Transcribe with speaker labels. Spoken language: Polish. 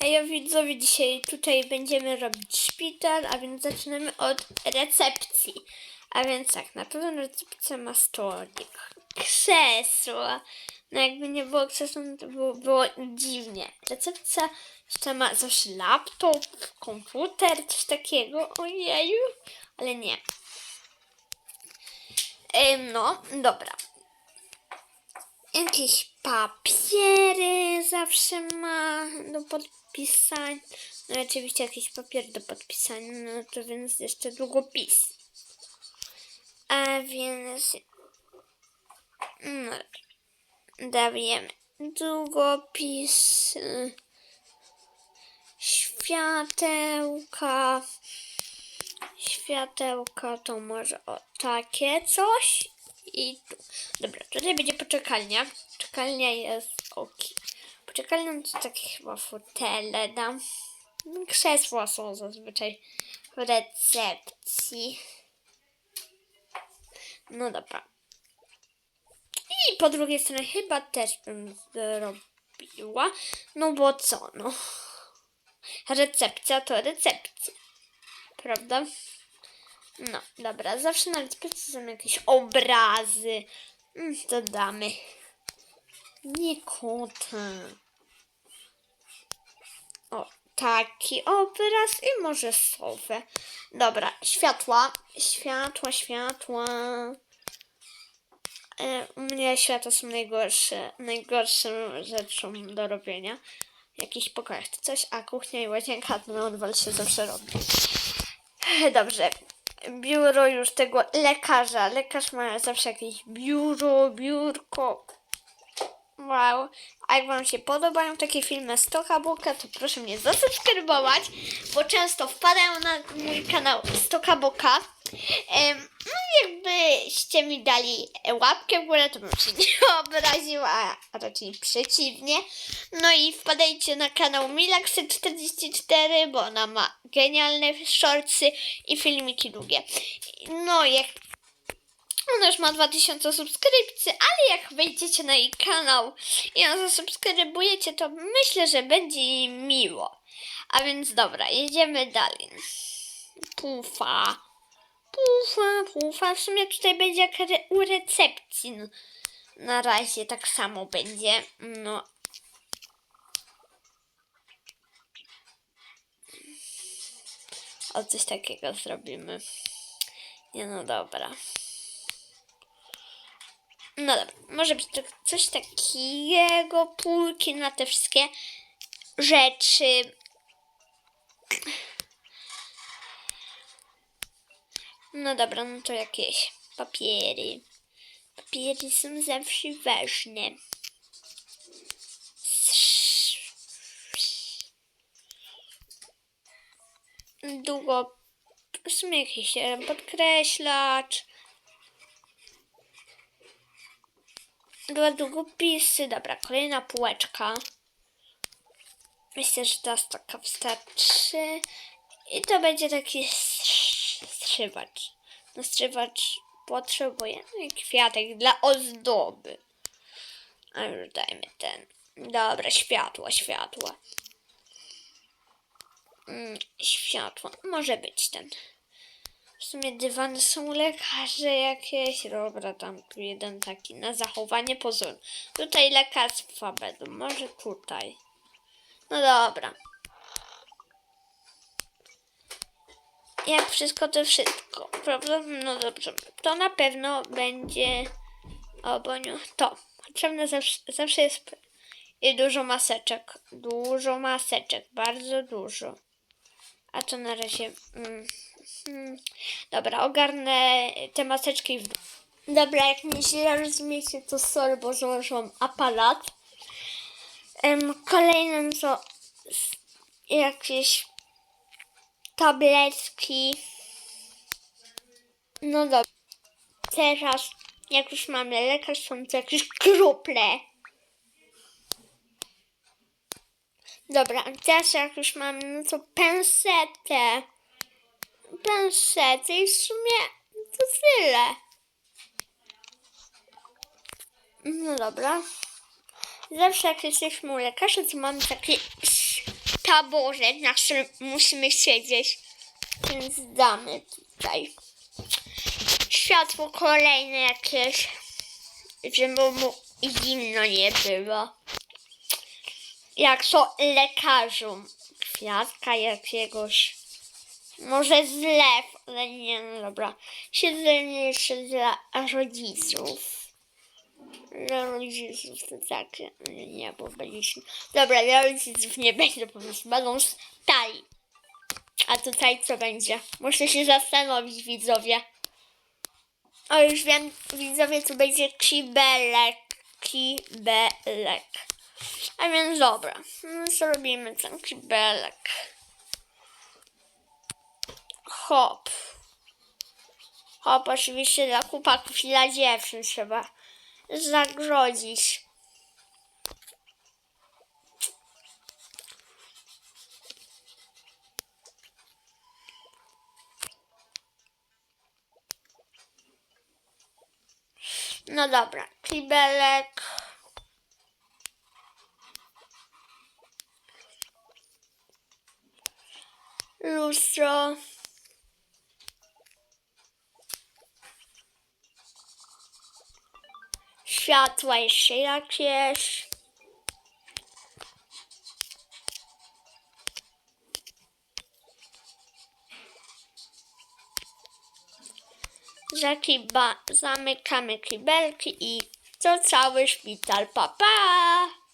Speaker 1: Ja widzowie dzisiaj tutaj będziemy robić szpital, a więc zaczynamy od recepcji. A więc tak, na pewno recepcja ma stolik, krzesło. No jakby nie było krzesła, no to było, było dziwnie. Recepcja jeszcze ma zawsze laptop, komputer, coś takiego. Ojeju, ale nie. Ym, no, dobra. Jakieś papiery zawsze ma do podpisania. No i oczywiście jakiś papier do podpisania, no to więc jeszcze długopis. A więc... No, dajemy długopis, y, światełka, światełka to może o takie coś i tu. Dobra, tutaj będzie poczekalnia. Czekalnia jest ok. Poczekalnią to takie chyba fotele dam. Krzesła są zazwyczaj w recepcji. No dobra. I po drugiej stronie chyba też bym zrobiła. No bo co, no. Recepcja to recepcja. Prawda? No, dobra. Zawsze na recepcji są jakieś obrazy. Mm, To damy. Nie kota. O, taki obraz i może sofę. Dobra, światła. Światła, światła. E, U mnie światła są najgorsze, najgorszą rzeczą do robienia. W jakichś pokojach to coś, a kuchnia i łazienka to odwal się zawsze robi. Dobrze. Biuro już tego lekarza. Lekarz ma zawsze jakieś biuro, biurko. Wow. A jak Wam się podobają takie filmy z Toka Boka, to proszę mnie zasubskrybować, bo często wpadają na mój kanał z Toka Boka. Em, no jakbyście mi dali łapkę w górę, to bym się nie obraziła, a raczej przeciwnie. No i wpadajcie na kanał Milaksy44, bo ona ma genialne shortsy i filmiki długie. No jak ona już ma 2000 subskrypcji, ale jak wejdziecie na jej kanał i ją zasubskrybujecie, to myślę, że będzie jej miło. A więc dobra, jedziemy dalej. Pufa. Pufa, pufa. W sumie tutaj będzie jak re- u recepcji. No, na razie tak samo będzie. No. O coś takiego zrobimy. Nie no dobra. No dobra, może być to coś takiego, półki na te wszystkie rzeczy. No dobra, no to jakieś papiery. Papiery są zawsze ważne. Długo, w sumie jakiś e, podkreślacz. Dwa długopisy. Dobra, kolejna półeczka. Myślę, że teraz taka wystarczy. I to będzie taki strz- strzywacz. No strzywacz potrzebuje. No kwiatek dla ozdoby. A już dajmy ten. Dobra, światło, światło. Mm, światło. Może być ten. Sumie dywany są lekarze jakieś. Dobra, tam jeden taki na zachowanie pozoru. Tutaj lekarstwa będą. Może tutaj. No dobra. Jak wszystko, to wszystko. Prawda? No dobrze. To na pewno będzie. O, boniu. To. Potrzebne zawsze, zawsze jest. I dużo maseczek. Dużo maseczek. Bardzo dużo. A to na razie. Mm, mm, dobra, ogarnę te maseczki w. Dobra, jak mi źle rozumiecie, to sorry, bo założyłam aparat. Em, kolejnym to jakieś tabletki. No dobra. Teraz, jak już mamy lekarz, są to jakieś krople. Dobra, teraz jak już mamy, no to pensetę. Pensetę i w sumie to tyle. No dobra. Zawsze jak jesteśmy u lekarza, to mamy takie taborze, na którym musimy siedzieć. Więc damy tutaj światło kolejne jakieś, żeby mu zimno nie było. Jak to lekarzu. Kwiatka jakiegoś. Może zlew, ale nie, no dobra. Siedzenie jeszcze dla rodziców. Dla rodziców to tak, nie, bo byliśmy. Dobra, dla rodziców nie będzie, po prostu będą stali. A tutaj co będzie? Muszę się zastanowić, widzowie. O, już wiem, widzowie, co będzie kibelek. Kibelek. A więc dobra, no zrobimy ten kibelek. Hop. Hop, oczywiście dla chłopaków i dla dziewczyn trzeba zagrodzić. No dobra, kibelek. Lustro. Światła jeszcze jakieś. Zakiba, zamykamy kibelki i to cały szpital. Pa, pa!